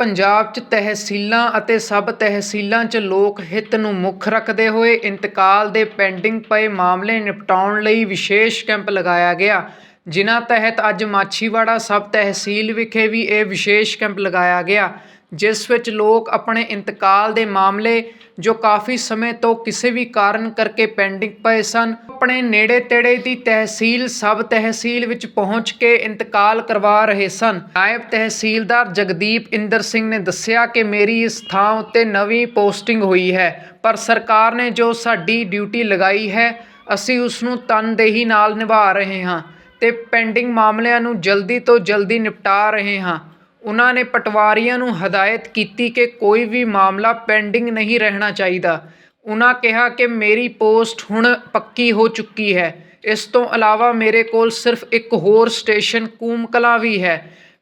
ਪੰਜਾਬ 'ਚ ਤਹਿਸੀਲਾਂ ਅਤੇ ਸਬ ਤਹਿਸੀਲਾਂ 'ਚ ਲੋਕ ਹਿੱਤ ਨੂੰ ਮੁੱਖ ਰੱਖਦੇ ਹੋਏ ਇੰਤਕਾਲ ਦੇ ਪੈਂਡਿੰਗ ਪਏ ਮਾਮਲੇ ਨਿਪਟਾਉਣ ਲਈ ਵਿਸ਼ੇਸ਼ ਕੈਂਪ ਲਗਾਇਆ ਗਿਆ, ਜਿਨ੍ਹਾਂ ਤਹਿਤ ਅੱਜ ਮਾਛੀਵਾੜਾ ਸਬ ਤਹਿਸੀਲ ਵਿਖੇ ਵੀ ਇਹ ਵਿਸ਼ੇਸ਼ ਕੈਂਪ ਲਗਾਇਆ ਗਿਆ। ਜਿਸ ਵਿੱਚ ਲੋਕ ਆਪਣੇ ਇੰਤਕਾਲ ਦੇ ਮਾਮਲੇ ਜੋ ਕਾਫੀ ਸਮੇਂ ਤੋਂ ਕਿਸੇ ਵੀ ਕਾਰਨ ਕਰਕੇ ਪੈਂਡਿੰਗ ਪਏ ਸਨ, ਆਪਣੇ ਨੇੜੇ ਤੇੜੇ ਦੀ ਤਹਿਸੀਲ ਸਬ ਤਹਿਸੀਲ ਵਿੱਚ ਪਹੁੰਚ ਕੇ ਇੰਤਕਾਲ ਕਰਵਾ ਰਹੇ ਸਨ। ਨਾਇਬ ਤਹਿਸੀਲਦਾਰ ਜਗਦੀਪ ਇੰਦਰ ਸਿੰਘ ਨੇ ਦੱਸਿਆ ਕਿ ਮੇਰੀ ਇਸ ਥਾਂ ਉੱਤੇ ਨਵੀਂ ਪੋਸਟਿੰਗ ਹੋਈ ਹੈ, ਪਰ ਸਰਕਾਰ ਨੇ ਜੋ ਸਾਡੀ ਡਿਊਟੀ ਲਗਾਈ ਹੈ, ਅਸੀਂ ਉਸ ਨੂੰ ਤਨਦੇਹੀ ਨਾਲ ਨਿਭਾ ਰਹੇ ਹਾਂ ਤੇ ਪੈਂਡਿੰਗ ਮਾਮਲਿਆਂ ਨੂੰ ਜਲਦੀ ਤੋਂ ਜਲਦੀ ਨਿਪਟਾ ਰਹੇ ਹਾਂ। ਉਹਨਾਂ ਨੇ ਪਟਵਾਰੀਆਂ ਨੂੰ ਹਦਾਇਤ ਕੀਤੀ ਕਿ ਕੋਈ ਵੀ ਮਾਮਲਾ ਪੈਂਡਿੰਗ ਨਹੀਂ ਰਹਿਣਾ ਚਾਹੀਦਾ। ਉਹਨਾਂ ਕਿਹਾ ਕਿ ਮੇਰੀ ਪੋਸਟ ਹੁਣ ਪੱਕੀ ਹੋ ਚੁੱਕੀ ਹੈ। ਇਸ ਤੋਂ ਇਲਾਵਾ ਮੇਰੇ ਕੋਲ ਸਿਰਫ ਇੱਕ ਹੋਰ ਸਟੇਸ਼ਨ ਕੂਮਕਲਾ ਵੀ ਹੈ।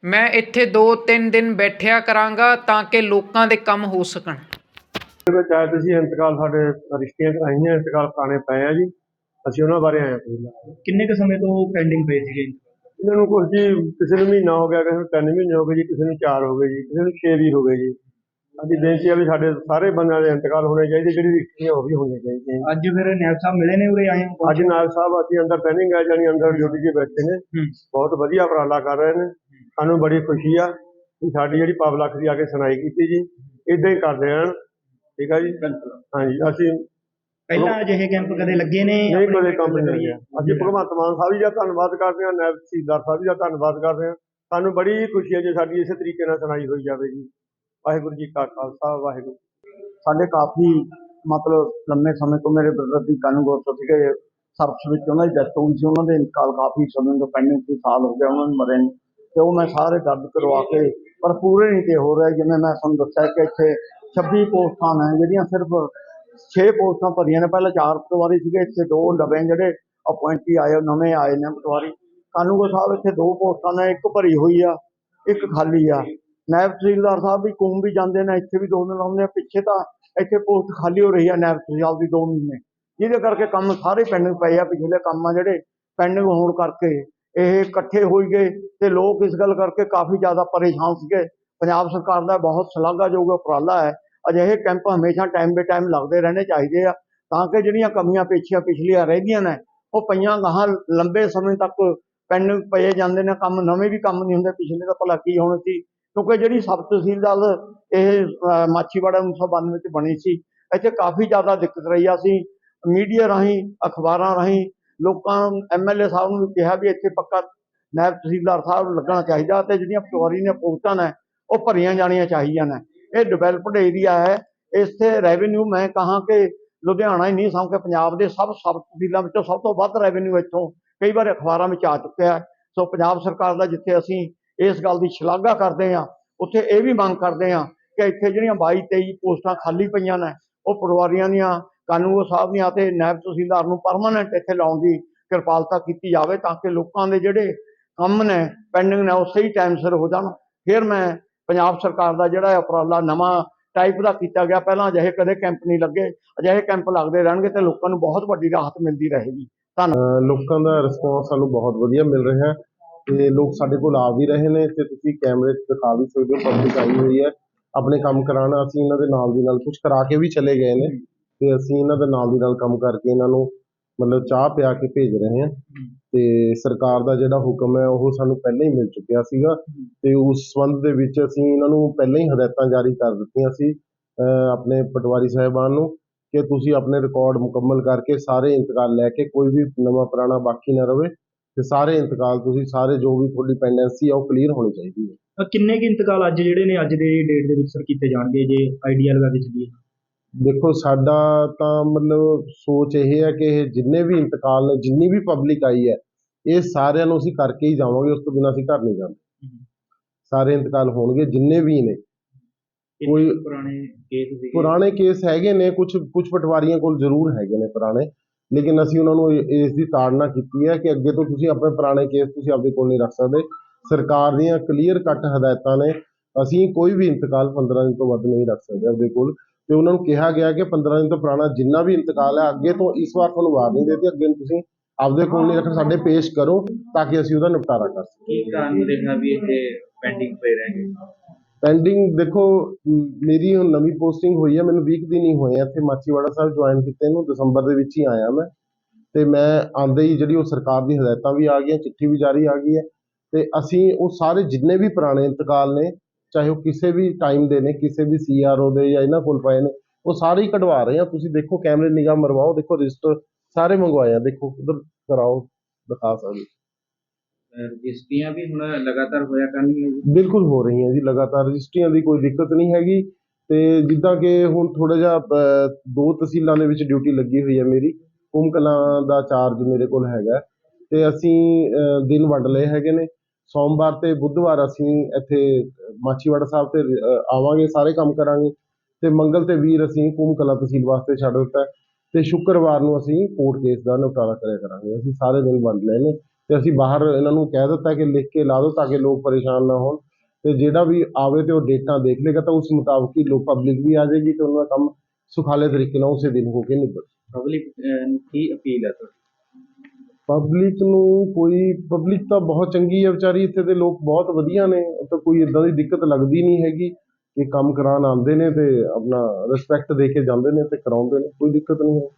ਮੈਂ ਇੱਥੇ 2-3 ਦਿਨ ਬੈਠਿਆ ਕਰਾਂਗਾ ਤਾਂ ਕਿ ਲੋਕਾਂ ਦੇ ਕੰਮ ਹੋ ਸਕਣ। ਦੇ ਵਿੱਚ ਆਏ ਤੁਸੀਂ ਇੰਤਕਾਲ ਸਾਡੇ ਰਿਸ਼ਤੀਆਂ ਕਰਾਈਆਂ ਇੰਤਕਾਲ ਕਰਾਣੇ ਪਏ ਆ ਜੀ। ਅਸੀਂ ਉਹਨਾਂ ਬਾਰੇ ਆਏ ਹਾਂ ਕਿੰਨੇ ਕੁ ਸਮੇਂ ਤੋਂ ਪੈਂਡਿੰਗ ਪਏ ਸੀਗੇ? ਇਹਨਾਂ ਨੂੰ ਕੁਝ ਜੀ ਕਿਸੇ ਨੂੰ ਮਹੀਨਾ ਹੋ ਗਿਆ ਕਿਸੇ ਨੂੰ ਤਿੰਨ ਮਹੀਨੇ ਹੋ ਗਏ ਜੀ ਕਿਸੇ ਨੂੰ ਚਾਰ ਹੋ ਗਏ ਜੀ ਕਿਸੇ ਨੂੰ ਛੇ ਵੀ ਹੋ ਗਏ ਜੀ। ਸਾਡੀ ਬੇਨਤੀ ਹੈ ਵੀ ਸਾਡੇ ਸਾਰੇ ਬੰਦਿਆਂ ਦੇ ਇੰਤਕਾਲ ਹੋਣੇ ਚਾਹੀਦੇ ਜਿਹੜੀ ਰਿਸ਼ਤੀਆਂ ਉਹ ਵੀ ਹੋਣੀਆਂ ਚਾਹੀਦੀਆਂ। ਅੱਜ ਫਿਰ ਨੈਬ ਸਾਹਿਬ ਮਿਲੇ ਨੇ ਉਰੇ ਆਏ ਹੋ? ਅੱਜ ਨਾਲ ਸਾਹਿਬ ਅਸੀਂ ਅੰਦਰ ਪੈਨਿੰਗ ਆ ਜਾਣੀ ਅੰਦਰ ਡਿਊਟੀ 'ਤੇ ਬੈਠੇ ਨੇ। ਹੂੰ। ਬਹੁਤ ਵਧੀਆ ਉਪਰਾਲਾ ਕਰ ਰਹੇ ਨੇ। ਸਾਨੂੰ ਬੜੀ ਖੁਸ਼ੀ ਆ ਕਿ ਸਾਡੀ ਜਿਹੜੀ ਪਬਲਿਕ ਦੀ ਆ ਕੇ ਸੁਣਾਈ ਕੀਤੀ ਜੀ। ਇਦਾਂ ਹੀ ਕਰਦੇ ਰਹਿਣ। ਠੀਕ ਆ ਜੀ? ਹਾਂਜੀ ਅਸੀਂ ਪਹਿਲਾਂ ਅਜਿਹੇ ਕੈਂਪ ਕਦੇ ਲੱਗੇ ਨੇ? ਨਹੀਂ ਕਦੇ ਕੰਮ ਨਹੀਂ ਲੱਗਿਆ ਅਸੀਂ ਭਗਵੰਤ ਮਾਨ ਸਾਹਿਬ ਜੀ ਦਾ ਧੰਨਵਾਦ ਕਰਦੇ ਹਾਂ ਨਾਇਬ ਤਹਿਸੀਲਦਾਰ ਸਾਹਿਬ ਜੀ ਦਾ ਧੰਨਵਾਦ ਕਰਦੇ ਹਾਂ। ਸਾਨੂੰ ਬੜੀ ਖੁਸ਼ੀ ਹੈ ਜੇ ਸਾਡੀ ਇਸੇ ਤਰੀਕੇ ਨਾਲ ਸੁਣਾਈ ਹੋਈ ਜਾਵੇ ਜੀ। ਵਾਹਿਗੁਰੂ ਜੀ ਕਾ ਖਾਲਸਾ ਵਾਹਿਗੁਰੂ ਸਾਡੇ ਕਾਫੀ ਮਤਲਬ ਲੰਮੇ ਸਮੇਂ ਤੋਂ ਮੇਰੇ ਬ੍ਰਦਰ ਦੀ ਕਾਨੂੰਗੋ ਤੋਂ ਸੀਗੇ ਸਰਵਿਸ ਵਿੱਚ ਉਹਨਾਂ ਦੀ ਡੈਥ ਹੋਈ ਸੀ ਉਹਨਾਂ ਦੇ ਇੰਤਕਾਲ ਕਾਫੀ ਸਮੇਂ ਤੋਂ ਪੈਂਡਿੰਗ ਸੀ ਸਾਲ ਹੋ ਗਿਆ ਉਹਨਾਂ ਨੂੰ ਮਰੇ ਤੇ ਉਹ ਮੈਂ ਸਾਰੇ ਦਰਜ ਕਰਵਾ ਕੇ ਪਰ ਪੂਰੇ ਨਹੀਂ ਤੇ ਹੋ ਰਿਹਾ ਜਿਵੇਂ ਮੈਂ ਤੁਹਾਨੂੰ ਦੱਸਿਆ ਕਿ ਇੱਥੇ 26 ਪੋਸਟਾਂ ਨੇ ਜਿਹੜੀਆਂ ਸਿਰਫ 6 ਪੋਸਟਾਂ ਭਰੀਆਂ ਨੇ, ਪਹਿਲਾਂ ਚਾਰ ਪਟਵਾਰੀ ਸੀਗੇ, ਇੱਥੇ ਦੋ ਨਵੇਂ ਜਿਹੜੇ ਅਪੁਆਇੰਟੀ ਆਏ, ਨਵੇਂ ਆਏ ਨੇ ਪਟਵਾਰੀ। ਕਾਨੂੰਗੋ ਸਾਹਿਬ ਇੱਥੇ ਦੋ ਪੋਸਟਾਂ ਨੇ, ਇੱਕ ਭਰੀ ਹੋਈ ਆ, ਇੱਕ ਖਾਲੀ ਆ। ਨਾਇਬ ਤਹਿਸੀਲਦਾਰ ਸਾਹਿਬ ਵੀ ਕੁੰਮ ਵੀ ਜਾਂਦੇ ਨੇ, ਇੱਥੇ ਵੀ ਦੋ ਦਿਨ ਆਉਂਦੇ ਆ। ਪਿੱਛੇ ਤਾਂ ਇੱਥੇ ਪੋਸਟ ਖਾਲੀ ਹੋ ਰਹੀ ਆ ਨਾਇਬ ਤਹਿਸੀਲਦਾਰ ਦੀ ਦੋ ਮਹੀਨੇ। ਜਿਹਦੇ ਕਰਕੇ ਕੰਮ ਸਾਰੇ ਪੈਂਡਿੰਗ ਪਏ ਆ, ਪਿਛਲੇ ਕੰਮ ਆ ਜਿਹੜੇ ਪੈਂਡਿੰਗ ਹੋਣ ਕਰਕੇ ਇਹ ਇਕੱਠੇ ਹੋਈ ਗਏ ਤੇ ਲੋਕ ਇਸ ਗੱਲ ਕਰਕੇ ਕਾਫੀ ਜ਼ਿਆਦਾ ਪਰੇਸ਼ਾਨ ਸੀਗੇ। ਪੰਜਾਬ ਸਰਕਾਰ ਦਾ ਬਹੁਤ ਸ਼ਲਾਘਾਯੋਗ ਉਪਰਾਲਾ ਹੈ ਅਜਿਹੇ ਕੈਂਪ ਹਮੇਸ਼ਾ ਟਾਈਮ ਬੇ ਟਾਈਮ ਲੱਗਦੇ ਰਹਿਣੇ ਚਾਹੀਦੇ ਆ ਤਾਂ ਕਿ ਜਿਹੜੀਆਂ ਕਮੀਆਂ ਪੇਛੀਆਂ ਪਿਛਲੀਆਂ ਰਹਿੰਦੀਆਂ ਨੇ ਉਹ ਪਈਆਂ ਗਾਹਾਂ ਲੰਬੇ ਸਮੇਂ ਤੱਕ ਪੈਂਡਿੰਗ ਪਏ ਜਾਂਦੇ ਨੇ ਕੰਮ ਨਵੇਂ ਵੀ ਕੰਮ ਨਹੀਂ ਹੁੰਦੇ ਪਿਛਲੇ ਤਾਂ ਭਲਾ ਕੀ ਹੋਣੇ ਸੀ ਕਿਉਂਕਿ ਜਿਹੜੀ ਸਬ ਤਹਿਸੀਲਦਾਰ ਇਹ ਅਹ, ਮਾਛੀਵਾੜਾ 1992 ਵਿੱਚ ਬਣੀ ਸੀ ਇੱਥੇ ਕਾਫੀ ਜ਼ਿਆਦਾ ਦਿੱਕਤ ਰਹੀ ਆ ਅਸੀਂ ਮੀਡੀਆ ਰਾਹੀਂ ਅਖਬਾਰਾਂ ਰਾਹੀਂ ਲੋਕਾਂ ਐਮਐਲਏ ਸਾਹਿਬ ਨੂੰ ਵੀ ਕਿਹਾ ਵੀ ਇੱਥੇ ਪੱਕਾ ਨਾਇਬ ਤਹਿਸੀਲਦਾਰ ਸਾਹਿਬ ਲੱਗਣਾ ਚਾਹੀਦਾ ਤੇ ਜਿਹੜੀਆਂ ਪਟਵਾਰੀ ਨੇ ਪੋਸਟਾਂ ਨੇ ਉਹ ਭਰੀਆਂ ਜਾਣੀਆਂ ਚਾਹੀਦੀਆਂ ਨੇ। ਇਹ ਡਿਵੈਲਪਡ ਏਰੀਆ ਹੈ। ਇੱਥੇ ਰੈਵਨਿਊ ਮੈਂ ਕਹਾਂ ਕਿ ਲੁਧਿਆਣਾ ਹੀ ਨਹੀਂ ਸਮ ਕੇ ਪੰਜਾਬ ਦੇ ਸਭ ਸਬ ਤਹਿਸੀਲਾਂ ਵਿੱਚੋਂ ਸਭ ਤੋਂ ਵੱਧ ਰੈਵਨਿਊ ਇੱਥੋਂ ਕਈ ਵਾਰ ਅਖਬਾਰਾਂ ਵਿੱਚ ਆ ਚੁੱਕਿਆ ਹੈ। ਸੋ ਪੰਜਾਬ ਸਰਕਾਰ ਦਾ ਜਿੱਥੇ ਅਸੀਂ ਇਸ ਗੱਲ ਦੀ ਸ਼ਲਾਘਾ ਕਰਦੇ ਹਾਂ, ਉੱਥੇ ਇਹ ਵੀ ਮੰਗ ਕਰਦੇ ਹਾਂ ਕਿ ਇੱਥੇ ਜਿਹੜੀਆਂ 22 23 ਪੋਸਟਾਂ ਖਾਲੀ ਪਈਆਂ ਨੇ, ਉਹ ਪਟਵਾਰੀਆਂ ਦੀਆਂ, ਕਾਨੂੰਗੋ ਸਾਹਿਬ ਦੀਆਂ ਤੇ ਨਾਇਬ ਤਹਿਸੀਲਦਾਰ ਨੂੰ ਪਰਮਾਨੈਂਟ ਇੱਥੇ ਲਾਉਣ ਦੀ ਕਿਰਪਾਲਤਾ ਕੀਤੀ ਜਾਵੇ ਤਾਂ ਕਿ ਲੋਕਾਂ ਦੇ ਜਿਹੜੇ ਕੰਮ ਨੇ ਪੈਂਡਿੰਗ ਨੇ, ਉਹ ਸਹੀ ਟਾਈਮ ਸਿਰ ਹੋ ਜਾਣ। ਫਿਰ ਮੈਂ ਪੰਜਾਬ ਸਰਕਾਰ ਦਾ ਜਿਹੜਾ ਉਪਰਾਲਾ ਨਵਾਂ ਟਾਈਪ ਦਾ ਕੀਤਾ ਗਿਆ, ਪਹਿਲਾਂ ਅਜਿਹੇ ਕਦੇ ਕੈਂਪ ਨਹੀਂ ਲੱਗੇ, ਅਜਿਹੇ ਕੈਂਪ ਲੱਗਦੇ ਰਹਿਣਗੇ ਤੇ ਲੋਕਾਂ ਨੂੰ ਬਹੁਤ ਵੱਡੀ ਰਾਹਤ ਮਿਲਦੀ ਰਹੇਗੀ। ਅਹ ਲੋਕਾਂ ਦਾ ਰਿਸਪੌਂਸ ਸਾਨੂੰ ਬਹੁਤ ਵਧੀਆ ਮਿਲ ਰਿਹਾ ਤੇ ਲੋਕ ਸਾਡੇ ਕੋਲ ਆ ਵੀ ਰਹੇ ਨੇ ਤੇ ਤੁਸੀਂ ਕੈਮਰੇ 'ਚ ਦਿਖਾ ਵੀ ਸਕਦੇ ਹੋ ਪਬਲਿਕ ਆਈ ਹੋਈ ਹੈ। ਆਪਣੇ ਕੰਮ ਕਰਾਉਣਾ ਅਸੀਂ ਇਹਨਾਂ ਦੇ ਨਾਲ ਦੀ ਨਾਲ ਕੁਝ ਕਰਾ ਕੇ ਵੀ ਚਲੇ ਗਏ ਨੇ ਤੇ ਅਸੀਂ ਇਹਨਾਂ ਦੇ ਨਾਲ ਦੀ ਨਾਲ ਕੰਮ ਕਰਕੇ ਇਹਨਾਂ ਨੂੰ ਮਤਲਬ ਚਾਹ ਪਿਆ ਕੇ ਭੇਜ ਰਹੇ ਹਾਂ। ਤੇ ਸਰਕਾਰ ਦਾ ਜਿਹੜਾ ਹੁਕਮ ਹੈ ਉਹ ਸਾਨੂੰ ਪਹਿਲਾਂ ਹੀ ਮਿਲ ਚੁੱਕਿਆ ਸੀਗਾ। ਤੇ ਉਸ ਸੰਬੰਧ ਦੇ ਵਿੱਚ ਅਸੀਂ ਇਹਨਾਂ ਨੂੰ ਪਹਿਲਾਂ ਹੀ ਹਦਾਇਤਾਂ ਜਾਰੀ ਕਰ ਦਿੱਤੀਆਂ ਸੀ ਅਹ ਆਪਣੇ ਪਟਵਾਰੀ ਸਾਹਿਬਾਨ ਨੂੰ ਕਿ ਤੁਸੀਂ ਆਪਣੇ ਰਿਕਾਰਡ ਮੁਕੰਮਲ ਕਰਕੇ ਸਾਰੇ ਇੰਤਕਾਲ ਲੈ ਕੇ ਕੋਈ ਵੀ ਨਵਾਂ ਪੁਰਾਣਾ ਬਾਕੀ ਨਾ ਰਵੇ ਤੇ ਸਾਰੇ ਇੰਤਕਾਲ ਤੁਸੀਂ ਸਾਰੇ ਜੋ ਵੀ ਤੁਹਾਡੀ ਪੈਂਡੈਂਸੀ ਆ ਉਹ ਕਲੀਅਰ ਹੋਣੀ ਚਾਹੀਦੀ ਹੈ। ਕਿੰਨੇ ਕੁ ਇੰਤਕਾਲ ਅੱਜ ਜਿਹੜੇ ਨੇ ਅੱਜ ਦੇ ਡੇਟ ਦੇ ਵਿੱਚ ਸਰ ਕੀਤੇ ਜਾਣਗੇ ਜੇ ਆਈਡੀਆ ਲਗਾ ਕੇ ਚੱਲੀਏ ਦੇਖੋ ਸਾਡਾ ਤਾਂ ਮਤਲਬ ਸੋਚ ਇਹ ਹੈ ਕਿ ਇਹ ਜਿੰਨੇ ਵੀ ਇੰਤਕਾਲ ਨੇ ਜਿੰਨੀ ਵੀ ਪਬਲਿਕ ਆਈ ਹੈ ਇਹ ਸਾਰਿਆਂ ਨੂੰ ਅਸੀਂ ਕਰਕੇ ਹੀ ਜਾਵਾਂਗੇ ਉਸ ਤੋਂ ਬਿਨਾਂ ਅਸੀਂ ਘਰ ਨਹੀਂ ਜਾਂਦੇ। ਸਾਰੇ ਇੰਤਕਾਲ ਹੋਣਗੇ ਜਿੰਨੇ ਵੀ ਨੇ। ਕੋਈ- ਪੁਰਾਣੇ ਕੇਸ ਸੀਗੇ? ਪੁਰਾਣੇ ਕੇਸ ਹੈਗੇ ਨੇ ਕੁਝ ਕੁਝ ਪਟਵਾਰੀਆਂ ਕੋਲ ਜ਼ਰੂਰ ਹੈਗੇ ਨੇ ਪੁਰਾਣੇ ਲੇਕਿਨ ਅਸੀਂ ਉਹਨਾਂ ਨੂੰ ਇਸ ਦੀ ਤਾੜਨਾ ਕੀਤੀ ਹੈ ਕਿ ਅੱਗੇ ਤੋਂ ਤੁਸੀਂ ਆਪਣੇ ਪੁਰਾਣੇ ਕੇਸ ਤੁਸੀਂ ਆਪਦੇ ਕੋਲ ਨਹੀਂ ਰੱਖ ਸਕਦੇ। ਸਰਕਾਰ ਦੀਆਂ ਕਲੀਅਰ ਕੱਟ ਹਦਾਇਤਾਂ ਨੇ ਅਸੀਂ ਕੋਈ ਵੀ ਇੰਤਕਾਲ 15 ਦਿਨ ਤੋਂ ਵੱਧ ਨਹੀਂ ਰੱਖ ਸਕਦੇ ਆਪਦੇ ਕੋਲ। ਤੇ ਉਹਨਾਂ ਨੂੰ ਕਿਹਾ ਗਿਆ ਕਿ 15 ਦਿਨ ਤੋਂ ਪੁਰਾਣਾ ਜਿੰਨਾ ਵੀ ਇੰਤਕਾਲ ਹੈ ਅੱਗੇ ਤੋਂ ਇਸ ਵਾਰ ਤੁਹਾਨੂੰ ਵਾਰਨਿੰਗ ਦੇਤੀ ਅੱਗੇ ਨੂੰ ਤੁਸੀਂ ਆਪਦੇ ਕੋਲ ਨਹੀਂ ਰੱਖ ਸਾਡੇ ਪੇਸ਼ ਕਰੋ ਤਾਂ ਕਿ ਅਸੀਂ ਉਹਦਾ ਨਿਪਟਾਰਾ ਕਰ ਸਕੀਏ। ਕੀ ਕਾਰਨ ਦੇਖਣਾ ਵੀ ਇੱਥੇ ਪੈਂਡਿੰਗ ਪਏ ਰਹਿਣਗੇ? ਪੈਂਡਿੰਗ ਦੇਖੋ ਮੇਰੀ ਹੁਣ ਨਵੀਂ ਪੋਸਟਿੰਗ ਹੋਈ ਹੈ ਮੈਨੂੰ ਵੀਕ ਦਿਨ ਹੀ ਹੋਏ ਆ ਇੱਥੇ ਮਾਚੀਵਾੜਾ ਸਾਹਿਬ ਜੁਆਇਨ ਕੀਤੇ ਨੂੰ ਦਸੰਬਰ ਦੇ ਵਿੱਚ ਹੀ ਆਇਆ ਮੈਂ। ਤੇ ਮੈਂ ਆਂਦੇ ਹੀ ਜਿਹੜੀ ਉਹ ਸਰਕਾਰ ਦੀ ਹਦਾਇਤਾਂ ਵੀ ਆ ਗਈਆਂ ਚਿੱਠੀ ਵੀ ਜਾਰੀ ਆ ਗਈ ਹੈ। ਤੇ ਅਸੀਂ ਉਹ ਸਾਰੇ ਜਿੰਨੇ ਵੀ ਪੁਰਾਣੇ ਇੰਤਕਾਲ ਨੇ ਚਾਹੇ ਉਹ ਕਿਸੇ ਵੀ ਟਾਈਮ ਦੇ ਨੇ ਕਿਸੇ ਵੀ ਸੀਆਰਓ ਦੇ ਜਾਂ ਇਹਨਾਂ ਕੋਲ ਪਏ ਨੇ ਉਹ ਸਾਰੇ ਹੀ ਕਢਵਾ ਰਹੇ ਆ। ਤੁਸੀਂ ਦੇਖੋ ਕੈਮਰੇ ਨਿਗਾਹ ਮਰਵਾਓ ਦੇਖੋ ਰਜਿਸਟਰ ਸਾਰੇ ਮੰਗਵਾਏ ਆ। ਦੇਖੋ ਉਧਰ ਕਰਾਓ ਦਿਖਾ ਸਕਦੇ ਰਜਿਸਟਰੀਆਂ ਵੀ ਹੁਣ ਲਗਾਤਾਰ ਹੋਇਆ ਕਰਨਗੀਆਂ ਜੀ? ਬਿਲਕੁਲ ਹੋ ਰਹੀਆਂ ਜੀ ਲਗਾਤਾਰ। ਰਜਿਸਟਰੀਆਂ ਦੀ ਕੋਈ ਦਿੱਕਤ ਨਹੀਂ ਹੈਗੀ। ਤੇ ਜਿੱਦਾਂ ਕਿ ਹੁਣ ਥੋੜਾ ਜਿਹਾ ਦੋ ਤਹਿਸੀਲਾਂ ਦੇ ਵਿੱਚ ਡਿਊਟੀ ਲੱਗੀ ਹੋਈ ਹੈ ਮੇਰੀ। ਕੁੰਮ ਕਲਾਂ ਦਾ ਚਾਰਜ ਮੇਰੇ ਕੋਲ ਹੈਗਾ। ਤੇ ਅਸੀਂ ਦਿਨ ਵੰਡ ਲਏ ਹੈਗੇ ਨੇ। ਸੋਮਵਾਰ ਤੇ ਬੁੱਧਵਾਰ ਅਸੀਂ ਇੱਥੇ ਮਾਚੀਵਾੜਾ ਸਾਹਿਬ ਤੇ ਆਵਾਂਗੇ, ਸਾਰੇ ਕੰਮ ਕਰਾਂਗੇ। ਤੇ ਮੰਗਲ ਤੇ ਵੀਰ ਅਸੀਂ ਕੁੰਮ ਕਲਾ ਤਹਿਸੀਲ ਵਾਸਤੇ ਛੱਡ ਦਿੱਤਾ ਹੈ। ਤੇ ਸ਼ੁੱਕਰਵਾਰ ਨੂੰ ਅਸੀਂ ਕੋਰਟ ਕੇਸ ਦਾ ਨਿਪਟਾਰਾ ਕਰਿਆ ਕਰਾਂਗੇ। ਅਸੀਂ ਸਾਰੇ ਦਿਨ ਵੰਡ ਲਏ ਨੇ। ਤੇ ਅਸੀਂ ਬਾਹਰ ਇਹਨਾਂ ਨੂੰ ਕਹਿ ਦਿੱਤਾ ਕਿ ਲਿਖ ਕੇ ਲਾ ਦਿਓ ਤਾਂ ਕਿ ਲੋਕ ਪਰੇਸ਼ਾਨ ਨਾ ਹੋਣ। ਤੇ ਜਿਹੜਾ ਵੀ ਆਵੇ ਤੇ ਉਹ ਡੇਟਾਂ ਦੇਖ ਲੇਗਾ ਤਾਂ ਉਸ ਮੁਤਾਬਕ ਹੀ ਲੋਕ ਪਬਲਿਕ ਵੀ ਆ ਜਾਏਗੀ ਤੇ ਉਹਨਾਂ ਦਾ ਕੰਮ ਸੁਖਾਲੇ ਤਰੀਕੇ ਨਾਲ ਉਸੇ ਦਿਨ ਹੋ ਕੇ ਨਿਬੜ ਪਬਲਿਕ ਨੂੰ ਕੀ ਅਪੀਲ ਹੈ ਤੁਹਾਡੀ? ਪਬਲਿਕ ਨੂੰ ਕੋਈ ਪਬਲਿਕ ਤਾਂ ਬਹੁਤ ਚੰਗੀ ਹੈ ਵਿਚਾਰੀ, ਇੱਥੇ ਦੇ ਲੋਕ ਬਹੁਤ ਵਧੀਆ ਨੇ, ਉਹ ਤਾਂ ਕੋਈ ਇਦਾਂ ਦੀ ਦਿੱਕਤ ਲੱਗਦੀ ਨਹੀਂ ਹੈਗੀ ਕਿ ਕੰਮ ਕਰਾਉਣ ਆਉਂਦੇ ਨੇ ਤੇ ਆਪਣਾ ਰਿਸਪੈਕਟ ਦੇ ਕੇ ਜਾਂਦੇ ਨੇ ਤੇ ਕਰਾਉਂਦੇ ਨੇ, ਕੋਈ ਦਿੱਕਤ ਨਹੀਂ ਹੈ।